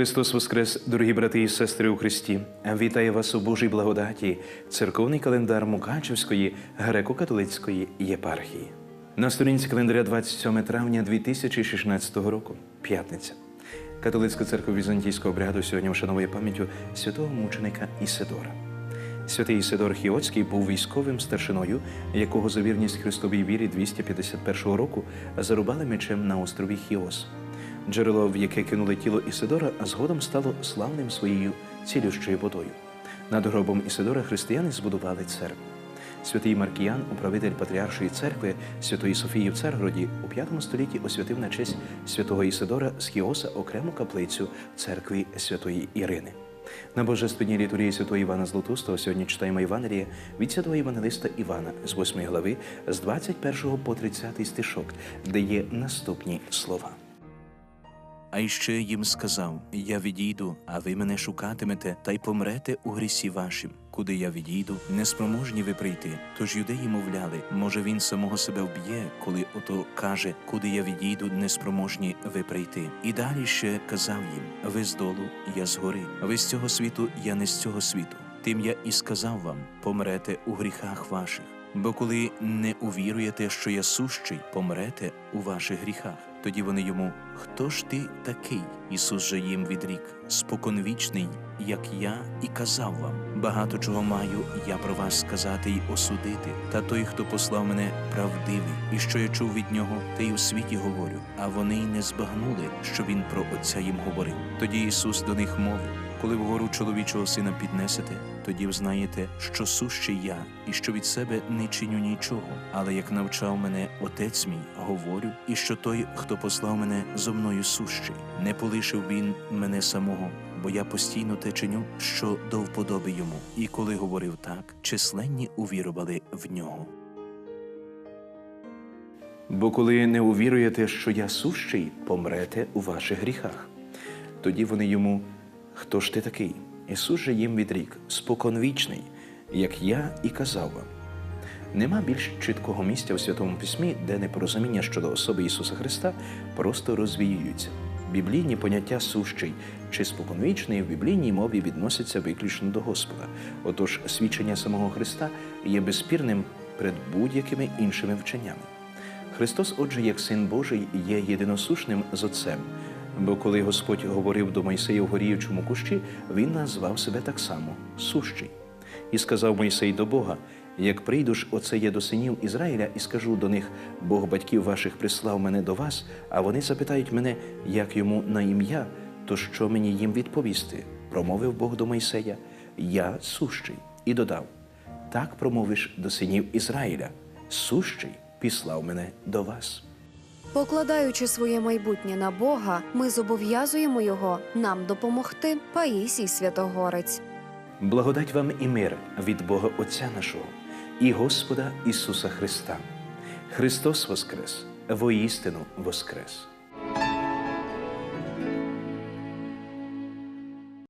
Христос Воскрес, дорогі брати і сестри у Христі! Вітаю вас у Божій благодаті, церковний календар Мукачевської греко-католицької єпархії. На сторінці календаря 27 травня 2016 року, п'ятниця. Католицька церква візантійського обряду сьогодні вшановує пам'яттю святого мученика Ісидора. Святий Ісидор Хіоцький був військовим старшиною, якого за вірність Христовій вірі 251 року зарубали мечем на острові Хіос. Джерело, в яке кинули тіло Ісидора, а згодом стало славним своєю цілющою водою. Над гробом Ісидора християни збудували церкву. Святий Маркіян, управитель Патріаршої церкви Святої Софії в Царгороді, у V столітті освятив на честь святого Ісидора з Хіоса окрему каплицю церкви Святої Ірини. На божественній літургії святого Івана Златустого сьогодні читаємо Євангеліє від святого Євангелиста Івана з 8 глави, з 21 по 30 стишок, де є наступні слова. А іще їм сказав: Я відійду, а ви мене шукатимете, та й помрете у грісі вашім. Куди я відійду, неспроможні ви прийти. Тож юдеї мовляли, може він самого себе вб'є, коли ото каже, куди я відійду, неспроможні ви прийти. І далі ще казав їм: ви з долу, я згори, ви з цього світу, я не з цього світу. Тим я і сказав вам: помрете у гріхах ваших. Бо коли не увіруєте, що я сущий, помрете у ваших гріхах. Тоді вони йому: Хто ж ти такий? Ісус же їм відрік, споконвічний, як я і казав вам. Багато чого маю я про вас сказати й осудити. Та той, хто послав мене, правдивий, і що я чув від нього, те й у світі говорю. А вони й не збагнули, що він про Отця їм говорив. Тоді Ісус до них мовив. Коли вгору чоловічого сина піднесете, тоді взнаєте, що сущий я, і що від себе не чиню нічого. Але як навчав мене отець мій, говорю, і що той, хто послав мене зо мною сущий, не полишив він мене самого, бо я постійно те чиню, що до вподоби йому. І коли говорив так, численні увірували в нього. Бо коли не увіруєте, що я сущий, помрете у ваших гріхах. Тоді вони йому, хто ж ти такий? Ісус же їм відрік, споконвічний, як я і казав вам. Нема більш чіткого місця у Святому Письмі, де непорозуміння щодо особи Ісуса Христа просто розвіюються. Біблійні поняття сущий чи споконвічний в біблійній мові відносяться виключно до Господа. Отож, свідчення самого Христа є безспірним перед будь-якими іншими вченнями. Христос, отже, як син Божий, є єдиносушним з Отцем. Бо коли Господь говорив до Мойсея в горіючому кущі, він назвав себе так само сущий. І сказав Мойсей до Бога: як прийду ж оце я до синів Ізраїля і скажу до них, Бог батьків ваших прислав мене до вас, а вони запитають мене, як йому на ім'я, то що мені їм відповісти? Промовив Бог до Мойсея: Я сущий, і додав: так промовиш до синів Ізраїля, сущий післав мене до вас. Покладаючи своє майбутнє на Бога, ми зобов'язуємо його нам допомогти. Паїсій Святогорець. Благодать вам і мир від Бога Отця нашого і Господа Ісуса Христа. Христос Воскрес, воістину Воскрес!